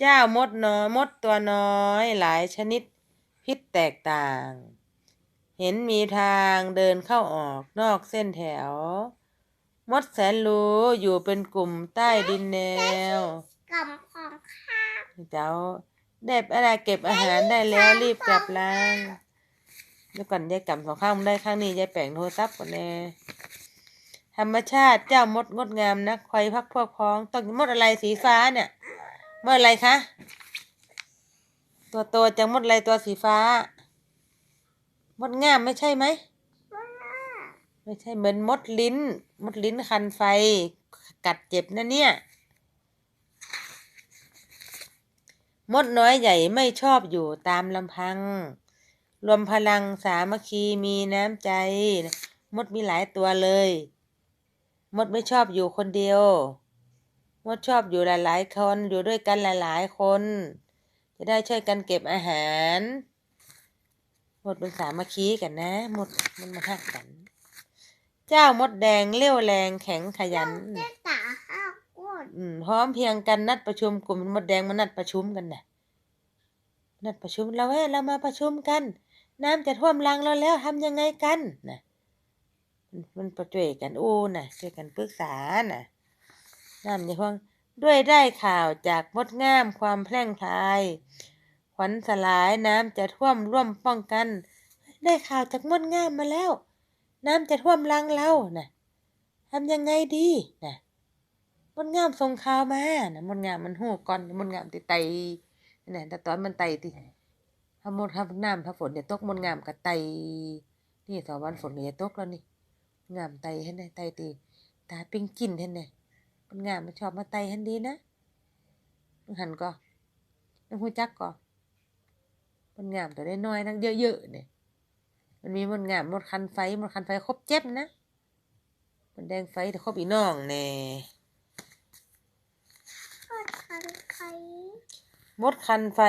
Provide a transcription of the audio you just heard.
เจ้ามดน้อยมดตัวน้อยหลายชนิดพิษแตกต่าง เห็นมีทางเดินเข้าออกนอกเส้นแถว มดแสนรู้อยู่เป็นกลุ่มใต้ดินแนวกล่องของข้าเจ้าได้อะไรเก็บอาหารได้แล้วรีบกลับล้างแล้วก่อนยายกำสองข้างมันได้ข้างนี้ยายแปลงโทรศัพท์ก่อนแน่ธรรมชาติเจ้ามดงดงามนักคอยพักพวกพ้องต้องมดอะไรสีฟ้าเนี่ย มดอะไรคะ ตัวโตจังมดอะไรตัวสีฟ้า มดงามไม่ใช่ไหม ไม่ใช่เหมือนมดลิ้น มดลิ้นคันไฟ กัดเจ็บนะเนี่ย มดน้อยใหญ่ไม่ชอบอยู่ตามลำพัง รวมพลังสามัคคีมีน้ำใจ มดมีหลายตัวเลย มดไม่ชอบอยู่คนเดียว มดชอบอยู่หลาย ๆ คนอยู่ด้วยกันหลาย ๆ คน จะได้ช่วยกันเก็บอาหารมดเป็นสามัคคีกันนะมดมันมาหักกัน เจ้ามดแดงเลี้ยวแรงแข็งขยันเจ้าตาข้าวก้นอืมพร้อมเพรียงกันนัดประชุมกลุ่มมดแดงมานัดประชุมกันนะนัดประชุมเราเฮ้ยเรามาประชุมกัน น้ำจะท่วมรังเราแล้วทำยังไงกันนะมันมันประช่วยกันอู้นะช่วยกันปรึกษานะ น้ำจะท่วมด้วยได้ข่าวจากมดงามความแพร่งพราย ขวัญสลายน้ำจะท่วมร่วมป้องกัน ได้ข่าวจากมดงามมาแล้ว น้ำจะท่วมรังเรานะทำยังไงดีนะมดงามส่งข่าวมานะมดงามมันหูก่อนมดงามติไตนี่นแต่ตอนมันไตติถ้ามดถ้าน้ำถ้าฝนจะตกมดงามกับไตนี่สองวันฝนจะตกแล้วนี่งามไตเห็นไหมไตตีตาปิ้งกินเห็นไห มมดงามมันชอบมาไตเห็นดีนะมึงหันก็มึงหูจักก็มดงามตัวได้น้อยนั่งเยอะๆเนี่ย มันมีมดงามมดคันไฟมดคันไฟครบเจ็ดนะ มันแดงไฟแต่ครบอีน้องแน่ก็ทันใครมดคันไฟ